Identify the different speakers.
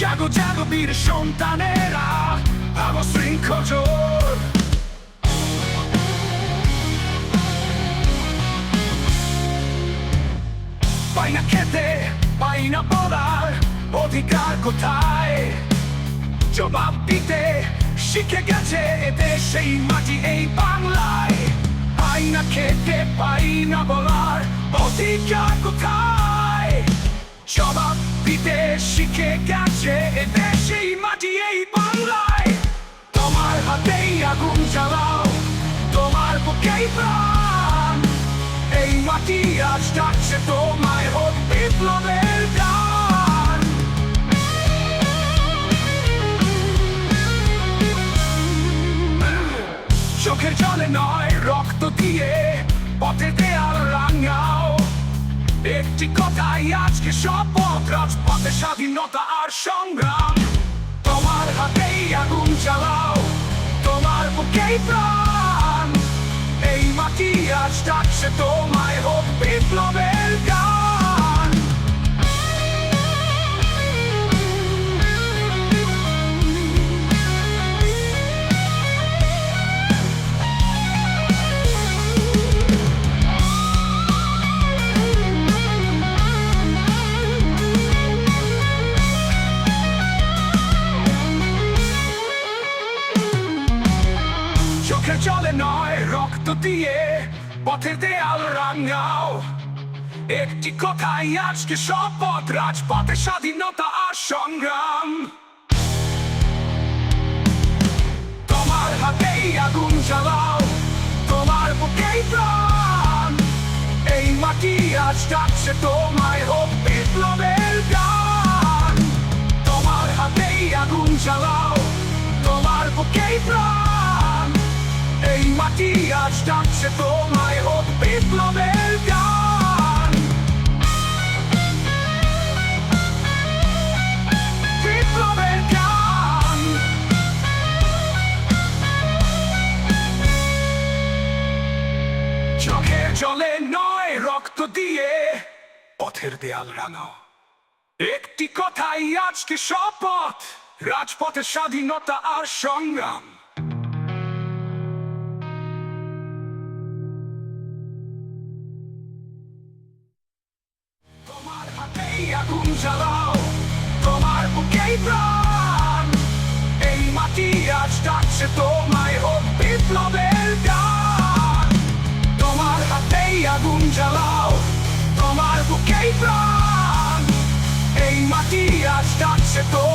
Speaker 1: জাগো জাগো বীর সন্তানেরা ভাবো শৃঙ্খল পাই না খেতে পাই না পড়ার অধিকার কোথায় জবাব দিতে শিখে গেছে এদের সেই মাটি এই বাংলায় পাই না খেতে পাই না বলার অধিকার কোথায় জবাব দিতে শিখে গেছে? এদের সেই মাটি এই তোমার হাতেই আগুন জ্বালাও, তোমার বুকেই এই মাটি আজ ডাকছে তোমায় হোক বিপ্লবের গান চোখের জলে নয়, রক্ত দিয়ে পথে দেয়াল রাঙাও। একটি কথাই আজকে শপথ রাজপথে স্বাধীনতা আর সংগ্রাম তোমার হাতেই আগুন চালাও তোমার বুকেই প্রাণ এই মাটি আজ ডাকছে তোমায় হোক বিপ্লবের জলে নয়, রক্ত দিয়ে পথের দেয়াল রাঙাও। একটি কথাই আজকে শপথ রাজপথে স্বাধীনতা আর সংগ্রাম। তোমার হাতেই আগুন জ্বালাও, তোমার বুকেই প্রাণ। এই মাটি আজ ডাকছে তোমায় হোক বিপ্লবের গান। তোমার হাতেই আগুন জ্বালাও আজ ডাকছে তোমায় হোক বিপ্লবের গান বিপ্লবের গান চোখের জলে নয় রক্ত দিয়ে পথের দেয়াল রাঙাও একটি কথাই আজকে শপথ রাজপথের স্বাধীনতা আর সংগ্রাম আগুন জ্বালাও। তোমার বুকেই প্রাণ। এই মাটি আজ ডাকছে তোমায় হোক বিপ্লবের গান। তোমার হাতেই আগুন জ্বালাও, তোমার বুকেই প্রাণ। এই মাটি আজ ডাকছে তোমায়